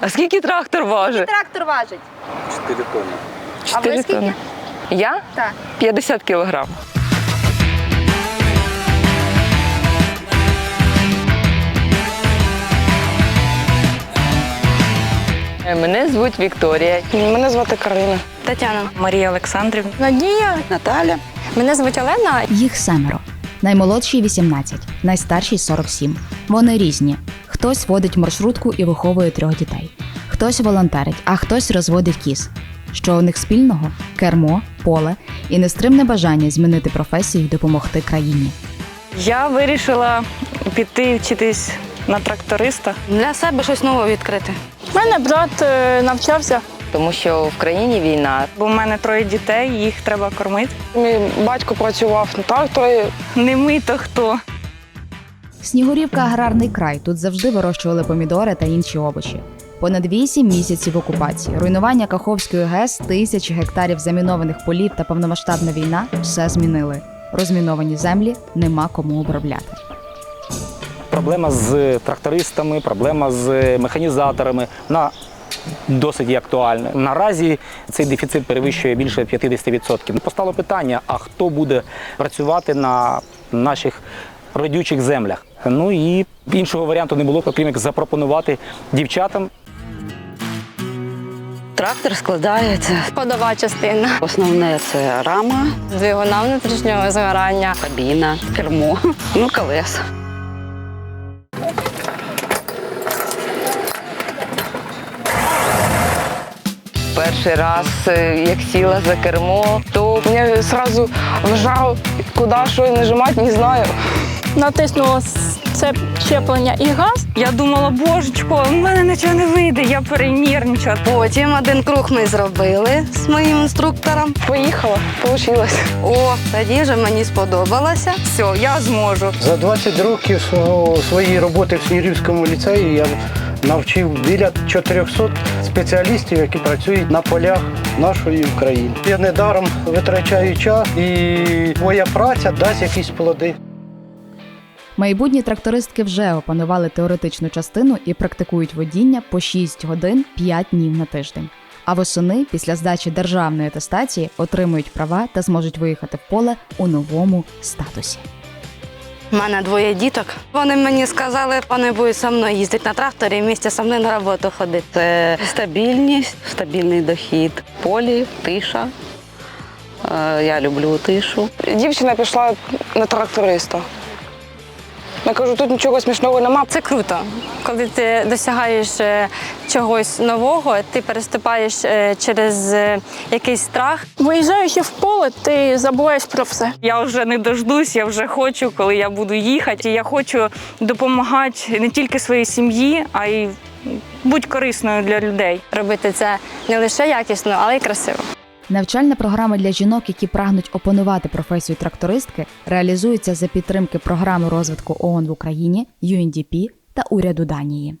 А скільки трактор важить? Трактор важить. 4 тонни. А ви Чотири скільки? тонни. Я? Так. 50 кілограм. Е, Мене звуть Вікторія. Мене звати Карина. Тетяна. Марія Олександрівна. Надія. Наталя. Мене звуть Олена. Їх семеро. Наймолодшій 18, найстаршій 47. Вони різні. Хтось водить маршрутку і виховує трьох дітей. Хтось волонтерить, а хтось розводить кіз. Що у них спільного? Кермо, поле і нестримне бажання змінити професію і допомогти країні. Я вирішила піти вчитись на тракториста. Для себе щось нове відкрити. У мене брат е, навчався. Тому що в країні війна. Бо в мене троє дітей, їх треба кормити. Мій батько працював на тракторі. Не ми то хто. Снігурівка аграрний край. Тут завжди вирощували помідори та інші овочі. Понад 8 місяців окупації, руйнування Каховської ГЕС, тисячі гектарів замінованих полів та повномасштабна війна все змінили. Розміновані землі нема кому обробляти. Проблема з трактористами, проблема з механізаторами. Вона досить актуальна. Наразі цей дефіцит перевищує більше 50%. Постало питання: а хто буде працювати на наших родючих землях? Ну і іншого варіанту не було, окрім як запропонувати дівчатам Трактор складається. Ходова частина. Основне це рама, Двигуна внутрішнього згорання. кабіна, кермо, ну колеса. Перший раз, е, як сіла за кермо, то Мені одразу вжав, куди що нажимати, не знаю. Натиснула це щеплення і газ. Я думала, божечко, в мене нічого не вийде, я перенервничала. Потім один круг ми зробили з моїм інструктором. Поїхала, вийшло. О, тоді вже мені сподобалося. Все, я зможу. За 20 років своєї роботи в Снігурівському ліцеї я навчив біля 400 спеціалістів, які працюють на полях нашої України. Я недаром витрачаю час і моя праця дасть якісь плоди. Майбутні трактористки вже опанували теоретичну частину і практикують водіння по 6 годин 5 днів на тиждень. А восени, після здачі державної атестації, отримують права та зможуть виїхати в поле у новому статусі. У мене двоє діток. Вони мені сказали, вони будуть зі мною їздити на тракторі і місце зі мною на роботу ходити. Це стабільність, стабільний дохід, полі, тиша. Е, Я люблю тишу. Дівчина пішла на тракториста. Я кажу, тут нічого смішного нема. Це круто. Коли ти досягаєш е, чогось нового, ти переступаєш е, через е, якийсь страх. Виїжджаючи в поле, ти забуваєш про все. Я вже не дождусь, я вже хочу, коли я буду їхати. І Я хочу допомагати не тільки своїй сім'ї, а й бути корисною для людей. Робити це не лише якісно, але й красиво. Навчальна програма для жінок, які прагнуть опанувати професію трактористки, реалізується за підтримки програми розвитку ООН в Україні, UNDP та уряду Данії.